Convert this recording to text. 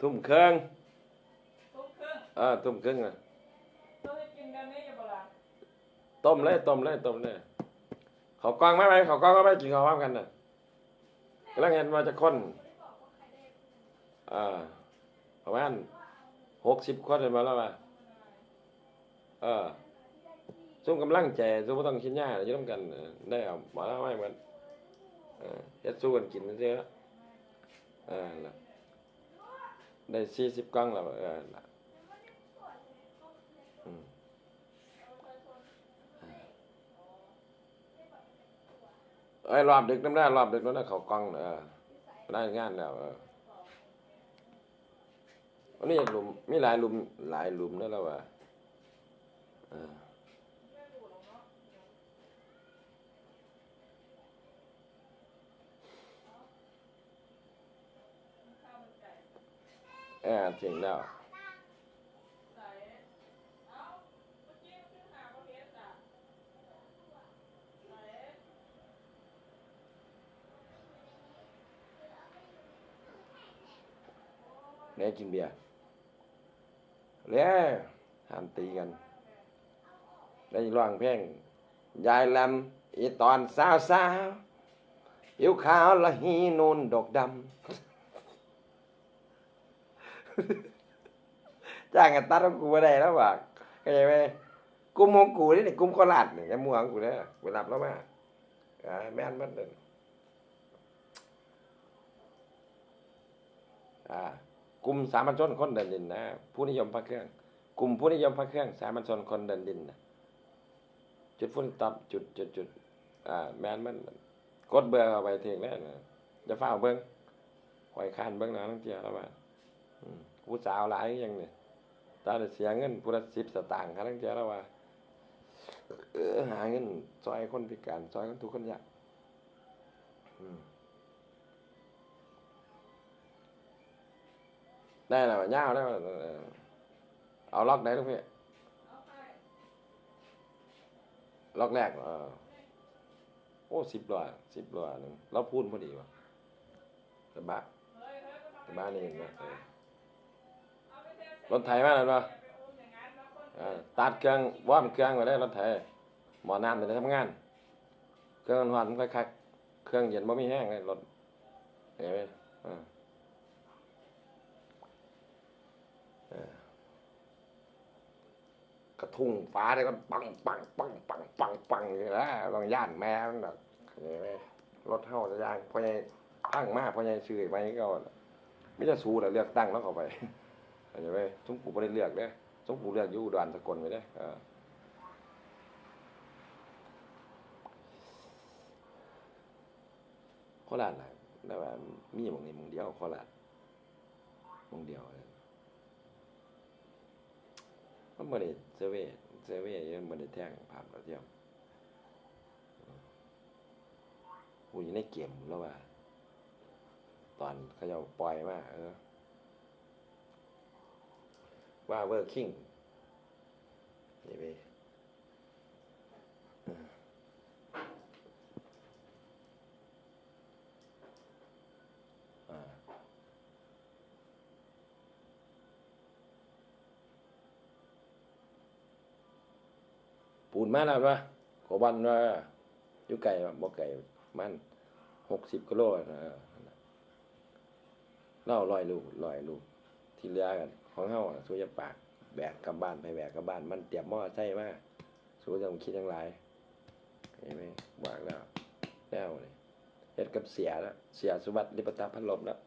ทุ่มเครื่องทุกเครื่องเออทุ่มเครื่องอะเราจะกินกันนี่อย่าบ่ล่ะต้มเลยต้มเลยต้มเลยเขากล้องไหมไหมเขากล้องก็ไม่กินข้าวพร้อมกันน่ะกำลังเห็นว่าจะคนอ่าประมาณหกสิบคนเลยมาแล้วว่าเออซุ่มกำลังใจซุ่มต้องคิดยากอยู่ร่วมกันได้เอาหมอแล้วไม่เหมือนเออเฮ็ดสู้กันกินเสียเออล่ะ ได้สี่สิบกล้องแล้วเออล่ะอืมเอ้รอบดึกน้ำหน้ารอบดึกน้ำหน้าเขากล้องเออได้งานแล้วเออวันนี้หลุมมีหลายหลุมหลายหลุมนั่นแล้วว่ะเออ ออถึงแล้วแล้วกินเบียร์แล้วห้ามตีกันได้ร้องเพลงยายลำอีตอนสาวสาวผิวขาวละหีนูนดอกดำ จ้างกันตัดของกูไม่ได้แล้วว่ะเข้าใจไหมกลุ่มของกูนี่นี่กลุ่มโคราชนี่ไอ้มัวของกูเนี่ยกูรับแล้วมาอ่าแม่นมันเดินอ่ากลุ่มสามัญชนคนเดินดินนะผู้นิยมพระเครื่อง กลุ่มผู้นิยมพระเครื่องสามัญชนคนเดินดินนะจุดฟุ้นตับจุดจุดจุดอ่าแม่นมันกดเบอร์เข้าไปถึงแล้วนะจะฝ้าเบิ้งคอยคานเบิ้งนะทั้งเจียแล้วว่า ผู้สาวหลายอยังเนี่ยตาได้เสียเงินผู้ละสิบสตางค์ครั้งเจ้าแล้วว่าเออหาเงินซอยคนพิการซอยคนทุกคนยากได้แล้วยาวแล้วเอเอาล็อกได้ลูกพี่ล็อกแรกอโอ้สิบล้อสิบล้อหนึงเราพูดพอดีวะสบายเฮ้ยเฮ้ยก็ทำสบายนี่เองนะ รถไถมาแล้วเนาะไปอุ้มอย่างนั้นแล้วคนเออตัดเครื่องว่ามเครื่องไว้ได้รถไถหมอน้ำจะทำงาน เครื่องมันหวานมันค่อยคักเครื่องเย็นบ่มีแห้งเลยรถเห็นไหมออเอกระทุ่งฟ้าได้ก็ปังปังปังปังปังปังอย่างนี้นะบางย่านแม่มันแบบเห็นไหมรถเท่าจะย่างพอใหญ่ตั้งมากพอใหญ่ชื่อไปก็ไม่จะสู้แต่เลือกตั้งแล้วเข้าไป เห็นไหมทุกกูไม่ได้เลือกเด้ทุกกูเลือกอยู่อุดรสกลไปเด้เออโคราชนะแต่ว่ามีมองนี้มองเดียวโคราชมองเดียวเลยมันบ่ได้เซเว่เซเว่ยังบ่ได้แท่งภาพเราเที่ยมกูอยู่ในเกมแล้วว่า ตอนเขาจะปล่อยมาเออ ว่าเวอร์คิงนี่เว้ยอ่าปูนมาแล้วปะโกบันว่าอยู่ไก่บ่ไก่มันหกสิบกิโลนะเล่าลอยลูกลอยลูกที่เหลือกัน ของเฮาสู้จะปากแบกกลับบ้านไปแบกกลับบ้าน มันเตรียมหม้อใส่มาสู้จะคิดอย่างไรเห็นไหมบอกแล้วแล้วเลยเฮ็ดกับเสียแล้วเสียสุวัสดิ์ลิปตาพันลมแล้ว